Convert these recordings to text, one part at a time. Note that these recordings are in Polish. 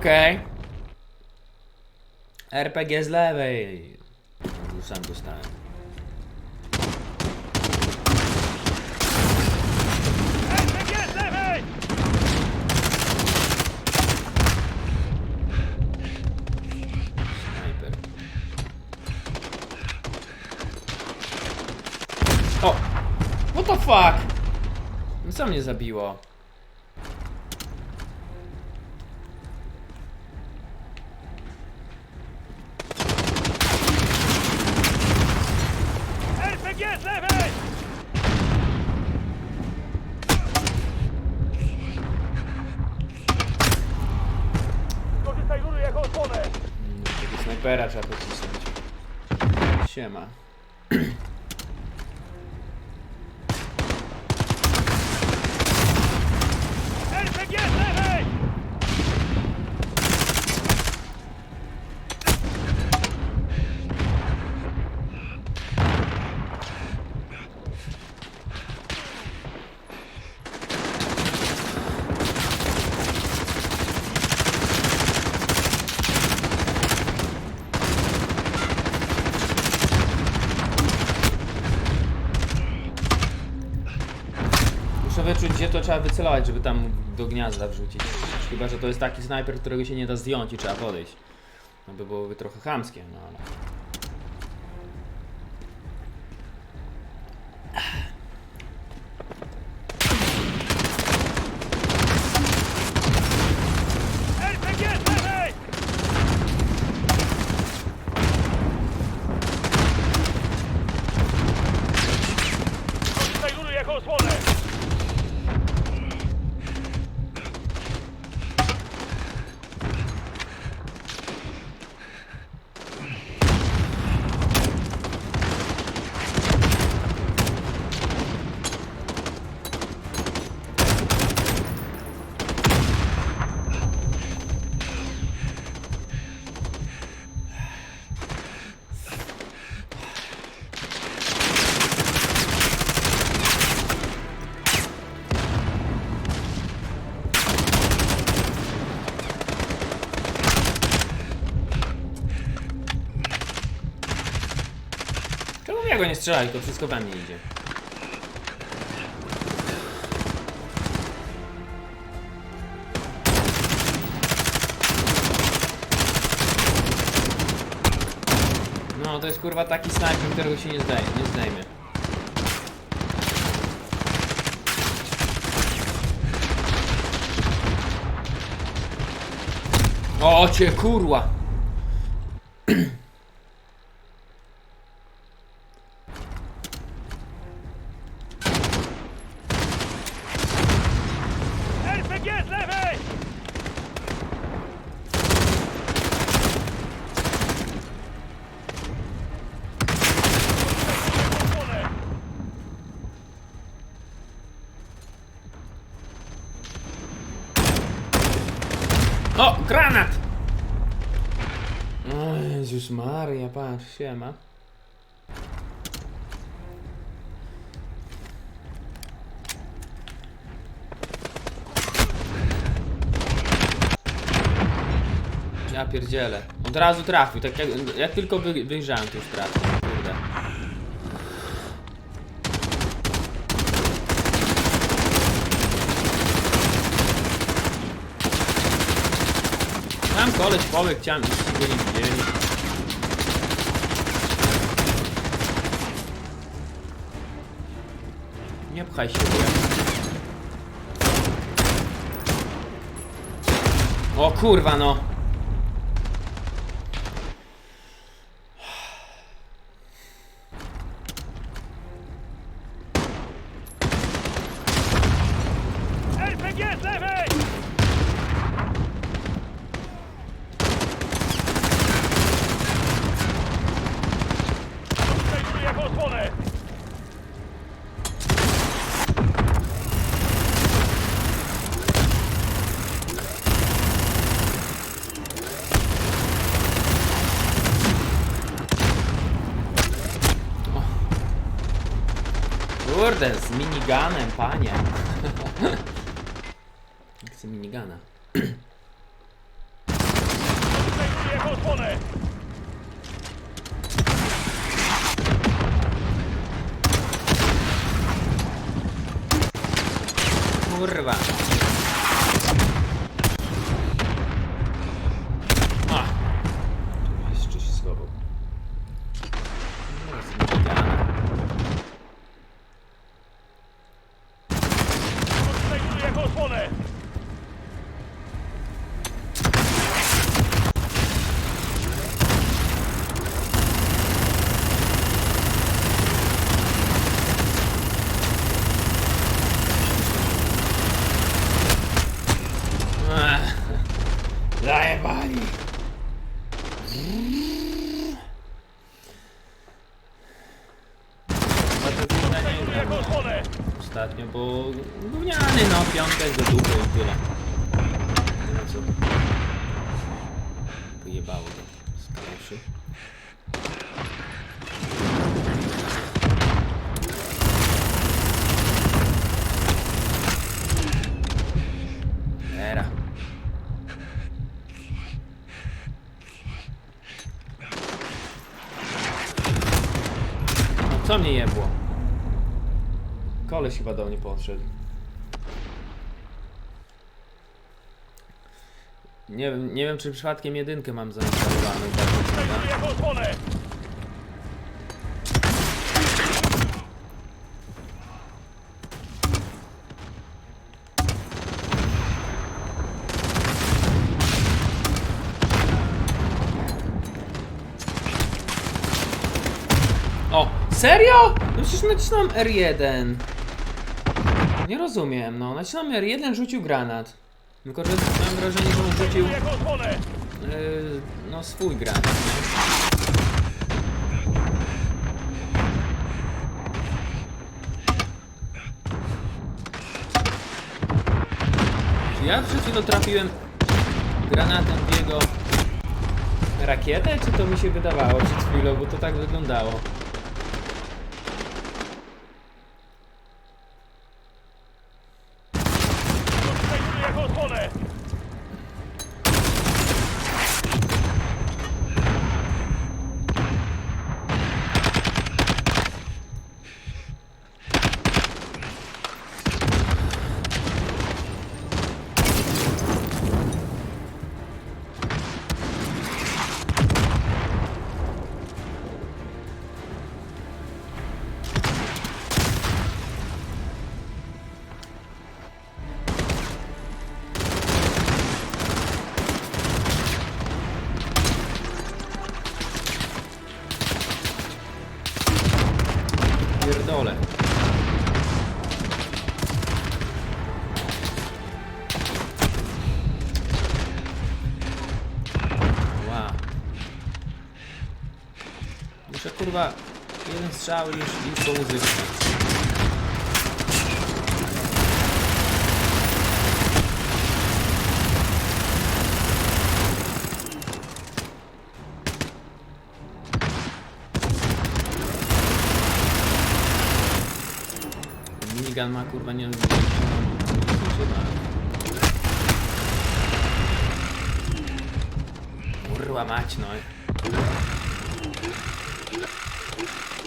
Okej. RPG z lewej. No, sam dostałem. RPG z lewej! Snajper. O! What the fuck? Co mnie zabiło? Tego snajpera trzeba pocisnąć. Siema. RPG z lewej! Muszę wyczuć, gdzie to trzeba wycelować, żeby tam do gniazda wrzucić. Chyba, że to jest taki snajper, którego się nie da zdjąć i trzeba podejść. No by byłoby trochę chamskie, no ale... RPG z lewej! Korzystaj rury jako osłonę! Czemu ja go nie strzelać, to wszystko we mnie idzie. No, to jest kurwa taki snajper, którego się nie zdejmie. Nie zdejmie. O cię kurwa! RPG z lewej! Osłonę! O, granat! O Jezus Maria, patrz, siema. Ja pierdzielę. Od razu trafił, tak jak, jak tylko wy, wyjrzałem, to już trafił. Tam koleś chciałem nie. Pchaj się, ja... O kurwa no! RPG z lewej! Korzystaj rury jako osłonę! Kurde, miniganem, panie. Chcę minigana. Kurwa. A. Jeszcze się schował. No, zmigane. Znajduję jako osłonę! Ech. Zajebali. Battlefielda nie Znajduję gram jako osłonę! Ostatnio, bo gówniany no, piątek do dupy i tyle. Nie ma co. Pojebało z kaloszy. Era. No co mnie jebło? Koleś chyba do mnie podszedł. Nie wiem, nie wiem czy przypadkiem jedynkę mam zainstalowaną. tak! O! Serio? No przecież nacisnąłem R1. Nie rozumiem, no. Nacisnąłem R1, rzucił granat. Tylko, że mam wrażenie, że on rzucił yy, no swój granat. ja przed chwilą trafiłem granatem w jego rakietę, czy to mi się wydawało przed chwilą, bo to tak wyglądało. Kurwa jeden strzał już i po muzyce. Minigun ma kurwa nie... Kurwa mać no. Thank you.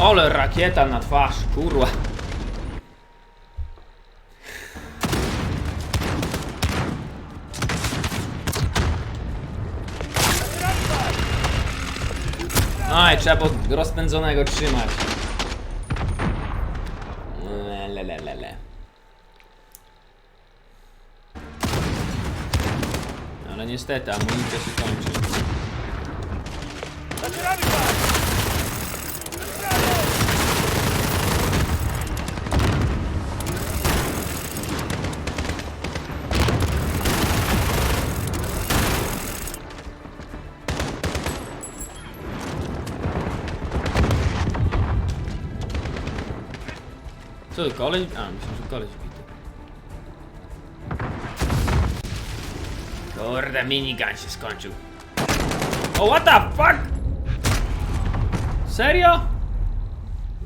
Ole rakieta na twarz, kurwa. Czas! Aj, trzeba było rozpędzonego trzymać. Le, le, le, le. Ale niestety, amunicja się kończy. Zaczynamy to koleś? A, myślę, że koleś bity. Kurde, minigun się skończył. O, what the fuck? Serio?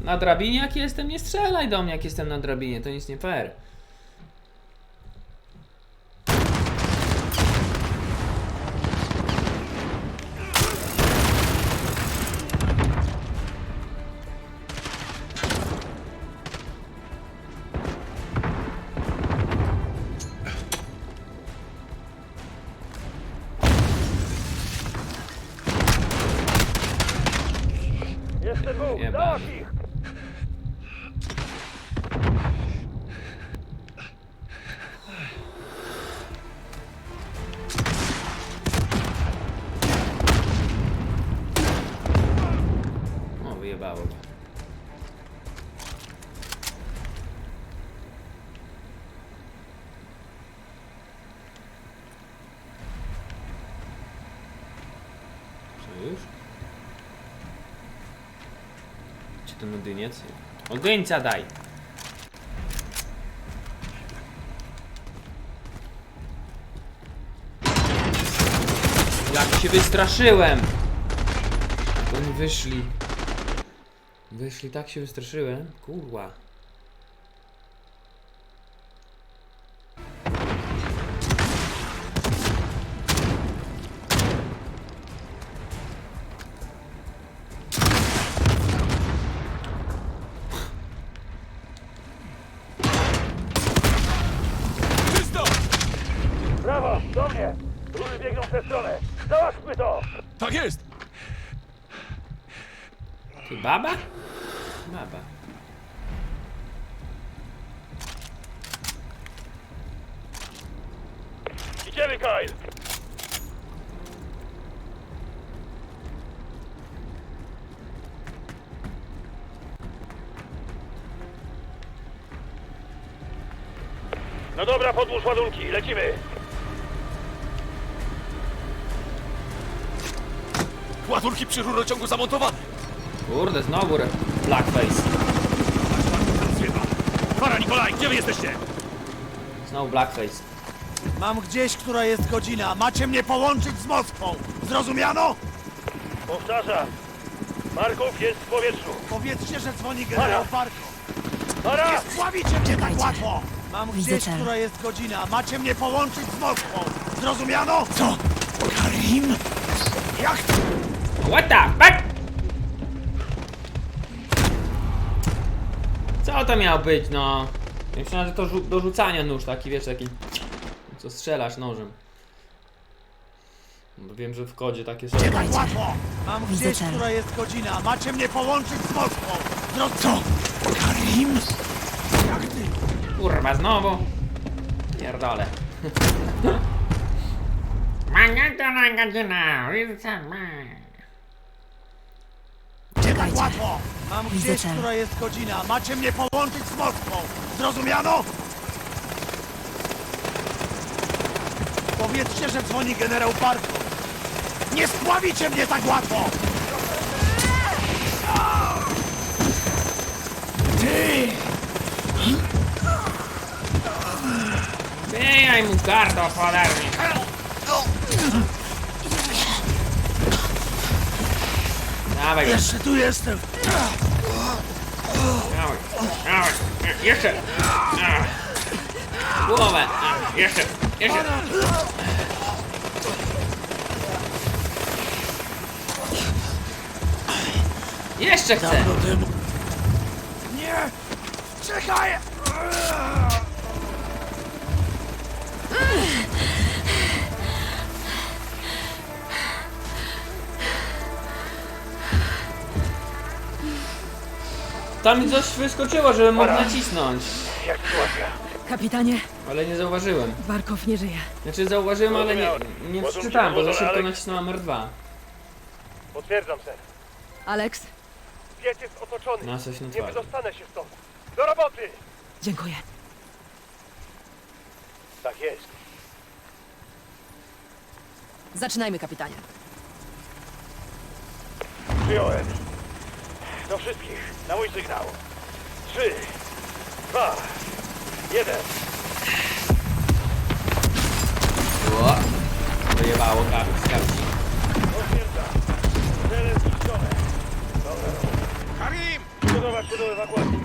Na drabinie jak jestem? Nie strzelaj do mnie jak jestem na drabinie, to nic nie fair. Ten odyniec? Odyńca daj! Jak się wystraszyłem! Oni wyszli. Wyszli, tak się wystraszyłem. Kurwa. Biegną w tę stronę! Załatwmy to! Tak jest! Ty baba? Baba. Idziemy, Kyle! No dobra, podłóż ładunki, lecimy! Ładunki przy rurociągu zamontowane! Kurde, znowu re- blackface. Para Nikolaj, gdzie wy jesteście? Znowu blackface. Mam gdzieś, która jest godzina. Macie mnie połączyć z Moskwą. Zrozumiano? Powtarzam! Marków jest w powietrzu! Powiedzcie, że dzwoni generał Para! Parko. Para! Sławicie mnie tak Czekajcie. łatwo! Mam Widzę gdzieś, cel. która jest godzina. Macie mnie połączyć z Moskwą. Zrozumiano? Co? Karim? Jak What the fuck? Co to miało być, no? Ja Myślałem, że to do rzucania nóż taki, wiesz, taki... Co strzelasz nożem. Bo wiem, że w kodzie takie są. Czekajcie. łatwo? Mam Widzę gdzieś, cel. która jest godzina. Macie mnie połączyć z Moskwą. Zro... Co? Karim? Jak ty? Kurwa, znowu? Pierdolę. tak Czekajcie. Łatwo? Mam Widzę gdzieś, cel. która jest godzina. Macie mnie połączyć z Moskwą. Zrozumiano? Powiedzcie, że dzwoni generał Parko. Nie spławicie mnie tak łatwo! Ty! Bijaj mu kartę, cholernie. Dawaj, go, Jeszcze tu jestem! dawaj, dawaj. Jeszcze. Głowę. Jeszcze, jeszcze. Jeszcze chcę. Nie! Czekaj! Tam mi coś wyskoczyło, żebym mógł nacisnąć. Jak sytuacja? Kapitanie, Ale nie zauważyłem. Barkow nie żyje. Znaczy zauważyłem, ale nie, nie przeczytałem, bo za szybko nacisnąłem R2. Potwierdzam, ser. Alex, Piec jest otoczony. Na coś na Nie twarzy. wydostanę się stąd. Do roboty! dziękuję. Tak jest. Zaczynajmy, kapitanie. Przyjąłem. Do wszystkich. Na mój sygnał. Trzy, Dwa. Jeden. O, pojebało kap- skarbci. Potwierdza. Cele zniszczone. Karim! Przygotować się do ewakuacji.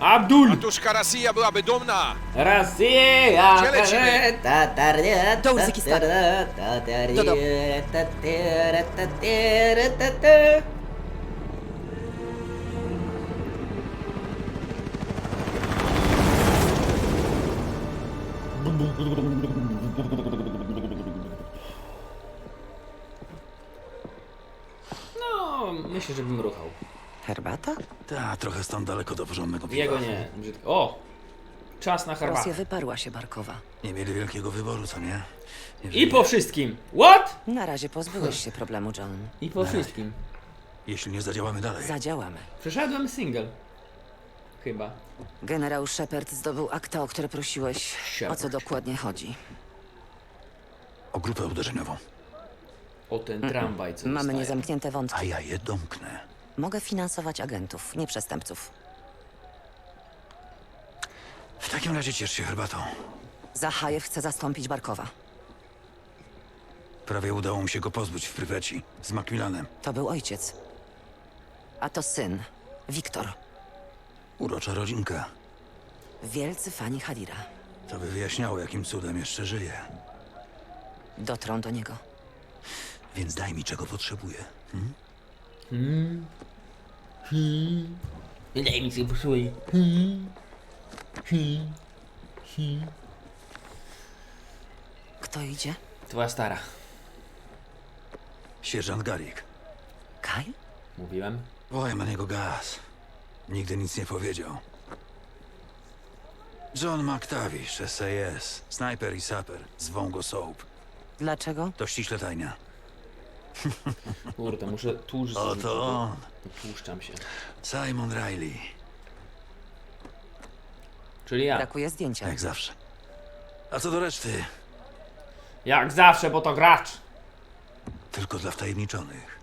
Abdul! Matuszka Rosja byłaby dumna! Rosja! Gdzie lecimy? Do Uzbekistanu. Do domu. No, myślę, że bym ruchał. Herbata? Ta, trochę stąd daleko do porządnego piwa. Jego nie. brzydko. O! Czas na Rosja herbatę. wyparła się Barkowa. Nie mieli wielkiego wyboru, co nie? I Jeżeli, po wszystkim. What? Na razie pozbyłeś się problemu, John. I po wszystkim. jeśli nie zadziałamy dalej. Zadziałamy. Przeszedłem single. Chyba. Generał Shepard zdobył akta, o które prosiłeś. O Shepard. co dokładnie chodzi? O grupę uderzeniową. O ten tramwaj, co Mamy niezamknięte wątki. A ja je domknę. Mogę finansować agentów, nie przestępców. W takim razie ciesz się herbatą. Zachajew chce zastąpić Barkowa. Prawie udało mi się go pozbyć w pryweci z Macmillanem. To był ojciec. A to syn, Wiktor. Urocza rodzinka. Wielcy fani Hadira. To by wyjaśniało, jakim cudem jeszcze żyje. Dotrą do niego. Więc daj mi, czego potrzebuję. Daj mi sobie posłuchaj. Kto idzie? Twoja stara. Sierżant Garik. Kyle? Mówiłem. Wołaj na niego gaz. Nigdy nic nie powiedział. John McTavish, SAS. Snajper i saper. Zwą go Soap. Dlaczego? To ściśle tajnia. Kurde, muszę tłuszcz. Oto on. Tłuszczam się. Simon Riley. Czyli ja. Brakuje zdjęcia. Jak zawsze. A co do reszty? Jak zawsze, bo to gracz. Tylko dla wtajemniczonych.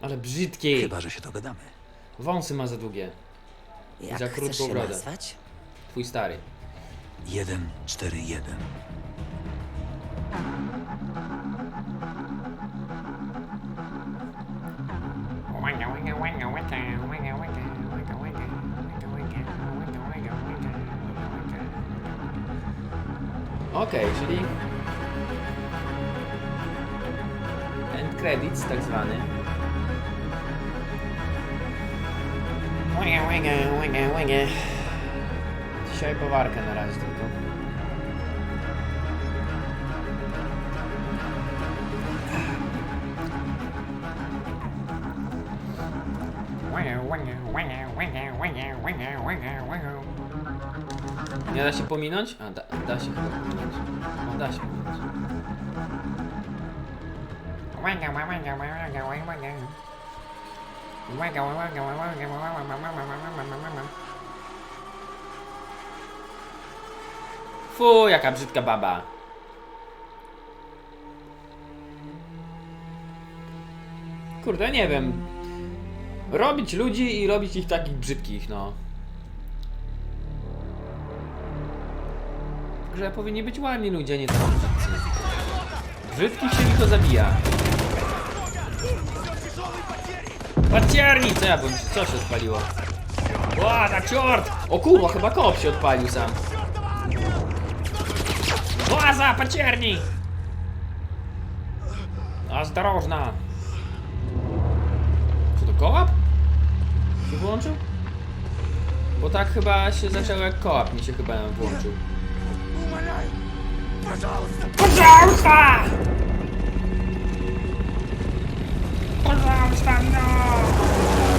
Ale brzydki. Chyba, że się dogadamy. Wąsy ma za długie. Jak za chcesz krótką się brodę. nazwać? Twój stary. 1, 4, 1. Okej, czyli... End credits tak zwany. Łęgę, łęgę, łęgę, łęgę. Dzisiaj powarkę na razie tylko. Nie da się pominąć? A, da, da się chyba pominąć. O, da się pominąć. Fu, jaka brzydka baba. Kurde, nie wiem. Robić ludzi i robić ich takich brzydkich, no. Że powinni być ładni ludzie, nie brzydcy. Brzydkich się tylko zabija. Pacierni! Co ja bym, co się odpaliło? Ła, na ciort! O kurwa, chyba kop się odpalił sam. Łaza, pacierni! Ostrożna! Co to kołap? Się włączył? Bo tak chyba się zaczęło jak kołap mi się chyba włączył. Пожалуйста! Пожалуйста, no!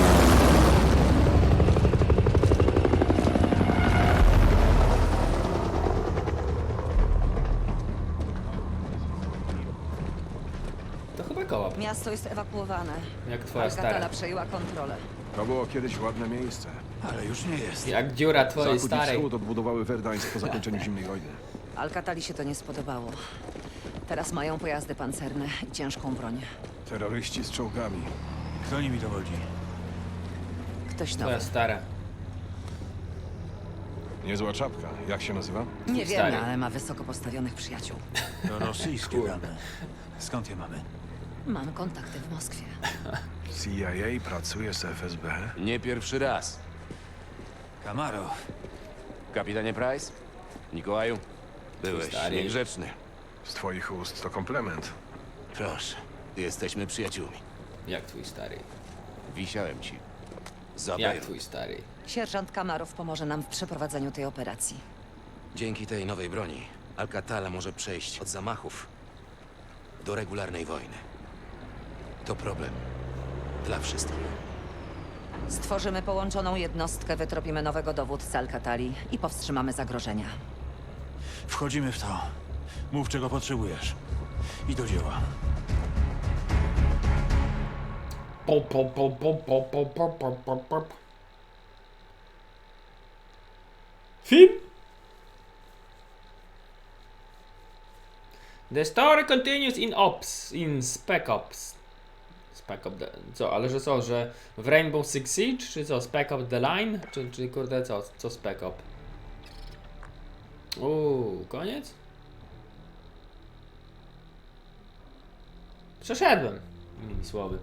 To chyba kołap, Miasto jest ewakuowane. jak twoja Alcatala stara. przejęła kontrolę. To było kiedyś ładne miejsce. Ale już nie jest. Jak dziura twojej Zachód i starej. wschód odbudowały Verdańsk po zakończeniu zimnej wojny. Alcatali się to nie spodobało. Teraz mają pojazdy pancerne i ciężką broń. Terroryści z czołgami. Kto nimi dowodzi? Ktoś nowy. Twoja stara. Niezła czapka. Jak się nazywa? Niewiele, stary. ale ma wysoko postawionych przyjaciół. To rosyjskie dane. Skąd je mamy? Mam kontakty w Moskwie. CIA pracuje z FSB. Nie pierwszy raz. Kamarow. Kapitanie Price? Mikołaju? Byłeś Stary. niegrzeczny. Z twoich ust to komplement. Proszę, jesteśmy przyjaciółmi. Jak twój stary? Wisiałem ci. Jak Zabaję. twój stary? Sierżant Kamarow pomoże nam w przeprowadzeniu tej operacji. Dzięki tej nowej broni Alcatala może przejść od zamachów do regularnej wojny. To problem dla wszystkich. Stworzymy połączoną jednostkę, wytropimy nowego dowódcę Alcatali i powstrzymamy zagrożenia. Wchodzimy w to. Mów, czego potrzebujesz. I do dzieła. Pop, pop, pop, pop, pop, pop, pop, pop, pop, pop. Film? The story continues in Ops, in Spec Ops. Spec Ops, the, co, ale że co, że w Rainbow Six Siege, czy co, Spec Ops The Line, czy, czy kurde co, co Spec Ops? Uuu, koniec? Przeszedłem, innymi słowy.